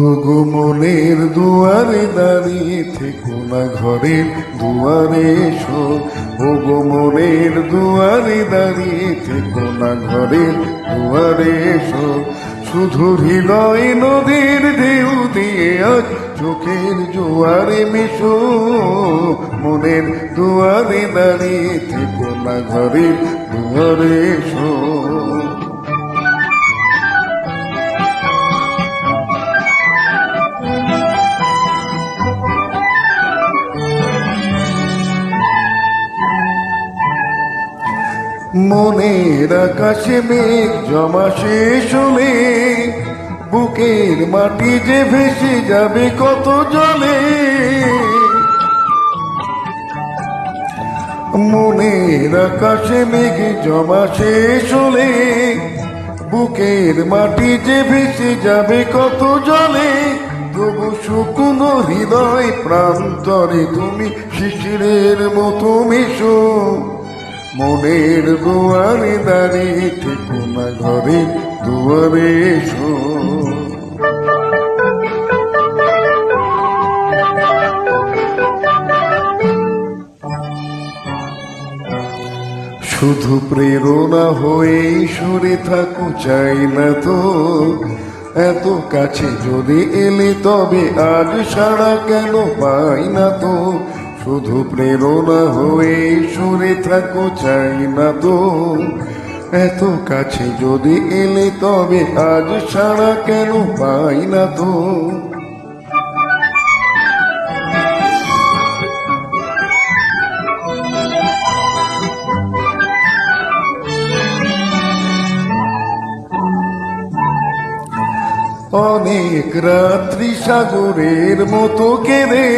হগো মনের দুয়ারে দাঁড়িয়ে থেকো না ঘরের দুয়ারে এসো। হগো মনের দুয়ারে দাঁড়িয়ে থেকো না ঘরের দুয়ারে এসো। শুধু হৃদয় নদীর ঢেউ দিয়ে আজ চোখের জোয়ারে মিশো। মনের দুয়ারে দাঁড়িয়ে থেকো না ঘরের দুয়ারে এসো। মনের আকাশে মেঘ জমা শেষ হলে, বুকের মাটি যে ভেসে যাবে কত জলে। মনের আকাশে মেঘ জমা শেষ হলে, বুকের মাটি যে ভেসে যাবে কত জলে। তবু শুকনো হৃদয় প্রান্তরে, তুমি শিশিরের মতো মিশো। মনের দুয়ারে দাঁড়িয়ে থেকো না ঘরে দুয়ারে এসো শুধু প্রেরণা হয়ে সরে থাকু, চাই না তো। এত কাছে যদি এলে তবে আজ সারা কেন পাই না তো? শুধু প্রেরণা হয়ে সরে থাকু, চাই না তো। এত কাছে যদি এলে তবে আজ সারা কেন পাই না তো? অনেক রাত্রি সাগরের মতো কেঁদে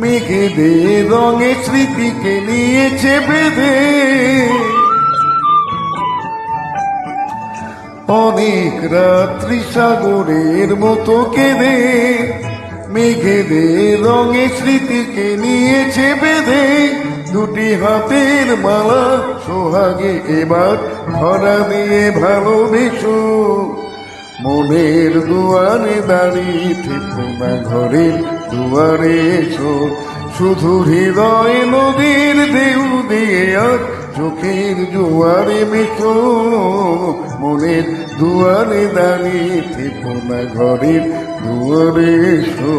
মেঘেদের রঙে স্মৃতিকে নিয়েছে বেঁধে। অনেক রাত্রি সাগরের মতো কেঁদে। মেঘেদের রঙে স্মৃতিকে নিয়েছে বেঁধে। দুটি হাতের মালা সোহাগে এবার ধরা দিয়ে ভালোবেসো। মনের দুয়ারে দাঁড়িয়ে থেকো না ঘরের দুয়ারে এসো। শুধু হৃদয় নদীর দেউ দিয়ে চোখের জোয়ারে মেখো মনের দুয়ারে দাঁড়িয়ে থেকো না ঘরের দুয়ারে এসো।